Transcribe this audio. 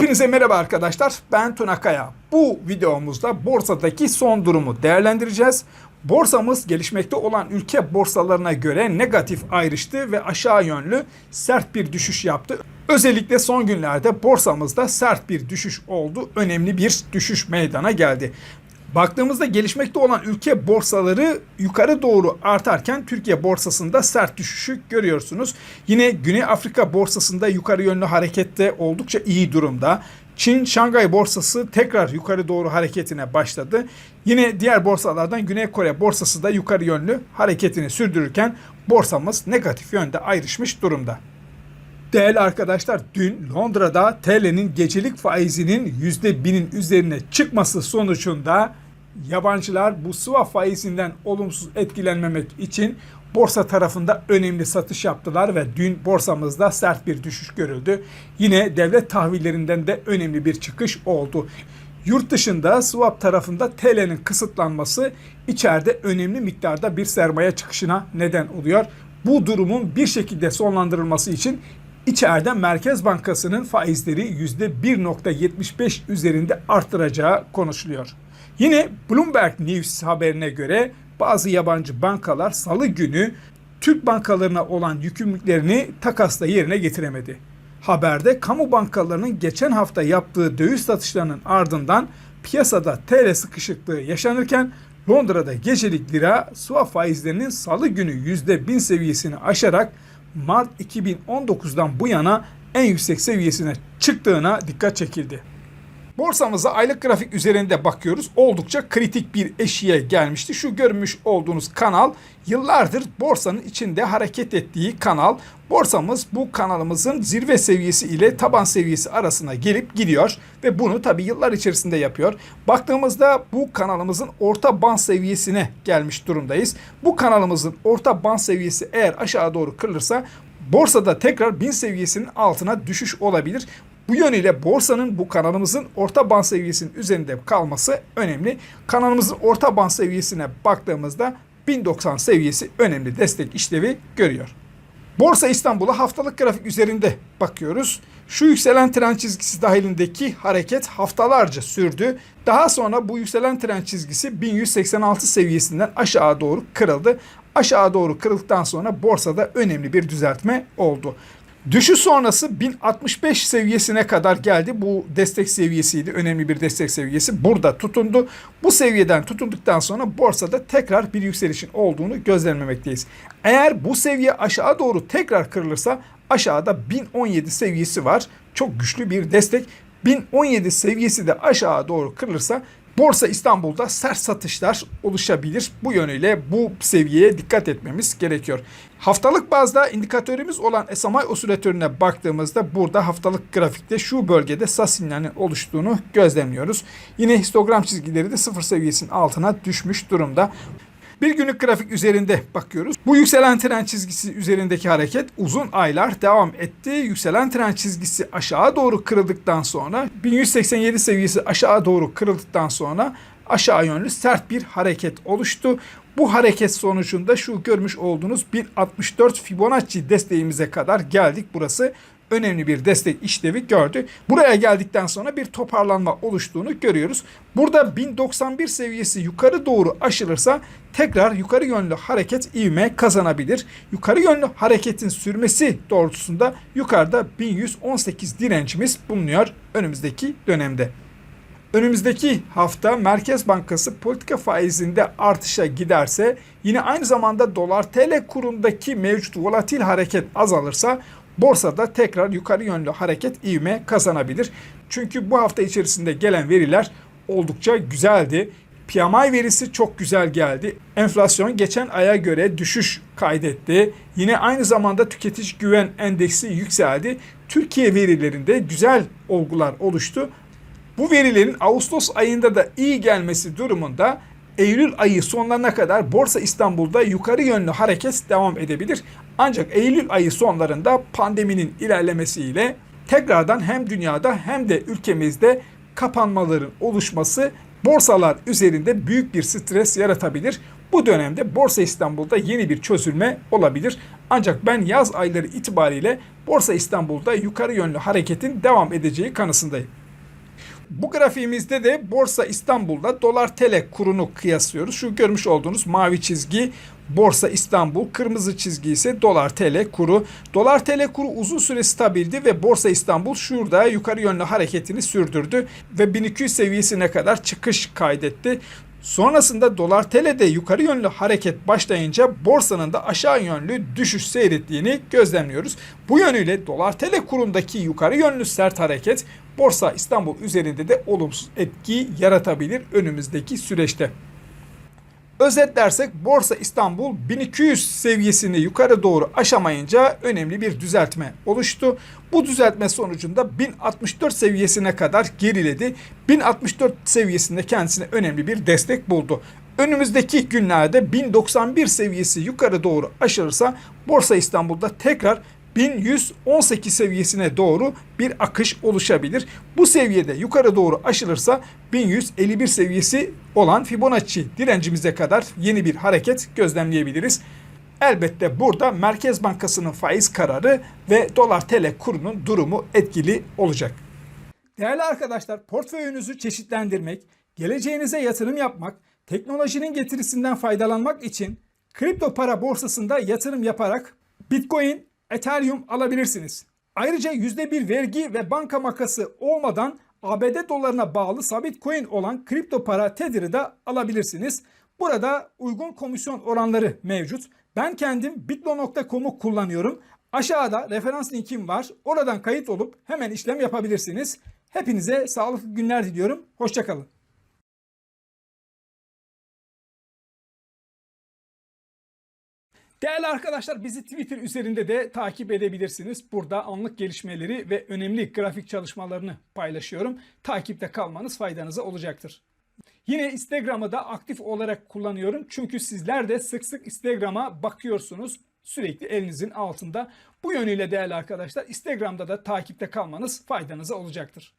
Hepinize merhaba arkadaşlar. Ben Tuna Kaya. Bu videomuzda borsadaki son durumu değerlendireceğiz. Borsamız gelişmekte olan ülke borsalarına göre negatif ayrıştı ve aşağı yönlü sert bir düşüş yaptı. Özellikle son günlerde borsamızda sert bir düşüş oldu. Önemli bir düşüş meydana geldi. Baktığımızda gelişmekte olan ülke borsaları yukarı doğru artarken Türkiye borsasında sert düşüşü görüyorsunuz. Yine Güney Afrika borsasında yukarı yönlü harekette oldukça iyi durumda. Çin Şangay borsası tekrar yukarı doğru hareketine başladı. Yine diğer borsalardan Güney Kore borsası da yukarı yönlü hareketini sürdürürken borsamız negatif yönde ayrışmış durumda. Değerli arkadaşlar dün Londra'da TL'nin gecelik faizinin %1000'in üzerine çıkması sonucunda yabancılar bu swap faizinden olumsuz etkilenmemek için borsa tarafında önemli satış yaptılar ve dün borsamızda sert bir düşüş görüldü. Yine devlet tahvillerinden de önemli bir çıkış oldu. Yurt dışında swap tarafında TL'nin kısıtlanması içeride önemli miktarda bir sermaye çıkışına neden oluyor. Bu durumun bir şekilde sonlandırılması için İçeride Merkez Bankası'nın faizleri %1.75 üzerinde arttıracağı konuşuluyor. Yine Bloomberg News haberine göre bazı yabancı bankalar salı günü Türk bankalarına olan yükümlülüklerini takasla yerine getiremedi. Haberde kamu bankalarının geçen hafta yaptığı döviz satışlarının ardından piyasada TL sıkışıklığı yaşanırken Londra'da gecelik lira swap faizlerinin salı günü %1000 seviyesini aşarak Mart 2019'dan bu yana en yüksek seviyesine çıktığına dikkat çekildi. Borsamıza aylık grafik üzerinde bakıyoruz. Oldukça kritik bir eşiğe gelmişti. Şu görmüş olduğunuz kanal yıllardır borsanın içinde hareket ettiği kanal. Borsamız bu kanalımızın zirve seviyesi ile taban seviyesi arasına gelip gidiyor ve bunu tabi yıllar içerisinde yapıyor. Baktığımızda bu kanalımızın orta band seviyesine gelmiş durumdayız. Bu kanalımızın orta band seviyesi eğer aşağı doğru kırılırsa borsada tekrar 1000 seviyesinin altına düşüş olabilir. Bu yönüyle borsanın bu kanalımızın orta band seviyesinin üzerinde kalması önemli. Kanalımızın orta band seviyesine baktığımızda 1090 seviyesi önemli destek işlevi görüyor. Borsa İstanbul'a haftalık grafik üzerinde bakıyoruz. Şu yükselen trend çizgisi dahilindeki hareket haftalarca sürdü. Daha sonra bu yükselen trend çizgisi 1186 seviyesinden aşağı doğru kırıldı. Aşağı doğru kırıldıktan sonra borsada önemli bir düzeltme oldu. Düşüş sonrası 1065 seviyesine kadar geldi. Bu destek seviyesiydi. Önemli bir destek seviyesi. Burada tutundu. Bu seviyeden tutunduktan sonra borsada tekrar bir yükselişin olduğunu gözlemlemekteyiz. Eğer bu seviye aşağı doğru tekrar kırılırsa aşağıda 1017 seviyesi var. Çok güçlü bir destek. 1017 seviyesi de aşağı doğru kırılırsa Borsa İstanbul'da sert satışlar oluşabilir. Bu yönüyle bu seviyeye dikkat etmemiz gerekiyor. Haftalık bazda indikatörümüz olan SMA osilatörüne baktığımızda burada haftalık grafikte şu bölgede SAS sinyalinin oluştuğunu gözlemliyoruz. Yine histogram çizgileri de sıfır seviyesinin altına düşmüş durumda. Bir günlük grafik üzerinde bakıyoruz. Bu yükselen trend çizgisi üzerindeki hareket uzun aylar devam etti. Yükselen trend çizgisi aşağı doğru kırıldıktan sonra 1187 seviyesi aşağı doğru kırıldıktan sonra aşağı yönlü sert bir hareket oluştu. Bu hareket sonucunda şu görmüş olduğunuz 1.64 Fibonacci desteğimize kadar geldik. Burası önemli bir destek işlevi gördü. Buraya geldikten sonra bir toparlanma oluştuğunu görüyoruz. Burada 1091 seviyesi yukarı doğru aşılırsa tekrar yukarı yönlü hareket ivme kazanabilir. Yukarı yönlü hareketin sürmesi doğrultusunda yukarıda 1118 direncimiz bulunuyor önümüzdeki dönemde. Önümüzdeki hafta Merkez Bankası politika faizinde artışa giderse yine aynı zamanda dolar TL kurundaki mevcut volatil hareket azalırsa borsada tekrar yukarı yönlü hareket ivme kazanabilir. Çünkü bu hafta içerisinde gelen veriler oldukça güzeldi. PMI verisi çok güzel geldi. Enflasyon geçen aya göre düşüş kaydetti. Yine aynı zamanda tüketici güven endeksi yükseldi. Türkiye verilerinde güzel olgular oluştu. Bu verilerin Ağustos ayında da iyi gelmesi durumunda Eylül ayı sonlarına kadar Borsa İstanbul'da yukarı yönlü hareket devam edebilir. Ancak Eylül ayı sonlarında pandeminin ilerlemesiyle tekrardan hem dünyada hem de ülkemizde kapanmaların oluşması borsalar üzerinde büyük bir stres yaratabilir. Bu dönemde Borsa İstanbul'da yeni bir çözülme olabilir. Ancak ben yaz ayları itibariyle Borsa İstanbul'da yukarı yönlü hareketin devam edeceği kanısındayım. Bu grafiğimizde de Borsa İstanbul'da dolar TL kurunu kıyaslıyoruz. Şu görmüş olduğunuz mavi çizgi Borsa İstanbul, kırmızı çizgi ise dolar TL kuru. Dolar TL kuru uzun süre stabildi ve Borsa İstanbul şurada yukarı yönlü hareketini sürdürdü ve 1200 seviyesine kadar çıkış kaydetti. Sonrasında dolar TL'de yukarı yönlü hareket başlayınca borsanın da aşağı yönlü düşüş seyrettiğini gözlemliyoruz. Bu yönüyle dolar TL kurundaki yukarı yönlü sert hareket Borsa İstanbul üzerinde de olumsuz etki yaratabilir önümüzdeki süreçte. Özetlersek Borsa İstanbul 1200 seviyesini yukarı doğru aşamayınca önemli bir düzeltme oluştu. Bu düzeltme sonucunda 1064 seviyesine kadar geriledi. 1064 seviyesinde kendisine önemli bir destek buldu. Önümüzdeki günlerde 1091 seviyesi yukarı doğru aşılırsa Borsa İstanbul'da tekrar 1118 seviyesine doğru bir akış oluşabilir. Bu seviyede yukarı doğru aşılırsa 1151 seviyesi olan Fibonacci direncimize kadar yeni bir hareket gözlemleyebiliriz. Elbette burada Merkez Bankası'nın faiz kararı ve dolar TL kurunun durumu etkili olacak. Değerli arkadaşlar, portföyünüzü çeşitlendirmek, geleceğinize yatırım yapmak, teknolojinin getirisinden faydalanmak için kripto para borsasında yatırım yaparak Bitcoin, Ethereum alabilirsiniz. Ayrıca %1 vergi ve banka makası olmadan ABD dolarına bağlı sabit coin olan kripto para Tether'ı da alabilirsiniz. Burada uygun komisyon oranları mevcut. Ben kendim bitlo.com'u kullanıyorum. Aşağıda referans linkim var. Oradan kayıt olup hemen işlem yapabilirsiniz. Hepinize sağlıklı günler diliyorum. Hoşçakalın. Değerli arkadaşlar bizi Twitter üzerinde de takip edebilirsiniz. Burada anlık gelişmeleri ve önemli grafik çalışmalarını paylaşıyorum. Takipte kalmanız faydanıza olacaktır. Yine Instagram'ı da aktif olarak kullanıyorum. Çünkü sizler de sık sık Instagram'a bakıyorsunuz. Sürekli elinizin altında. Bu yönüyle değerli arkadaşlar Instagram'da da takipte kalmanız faydanıza olacaktır.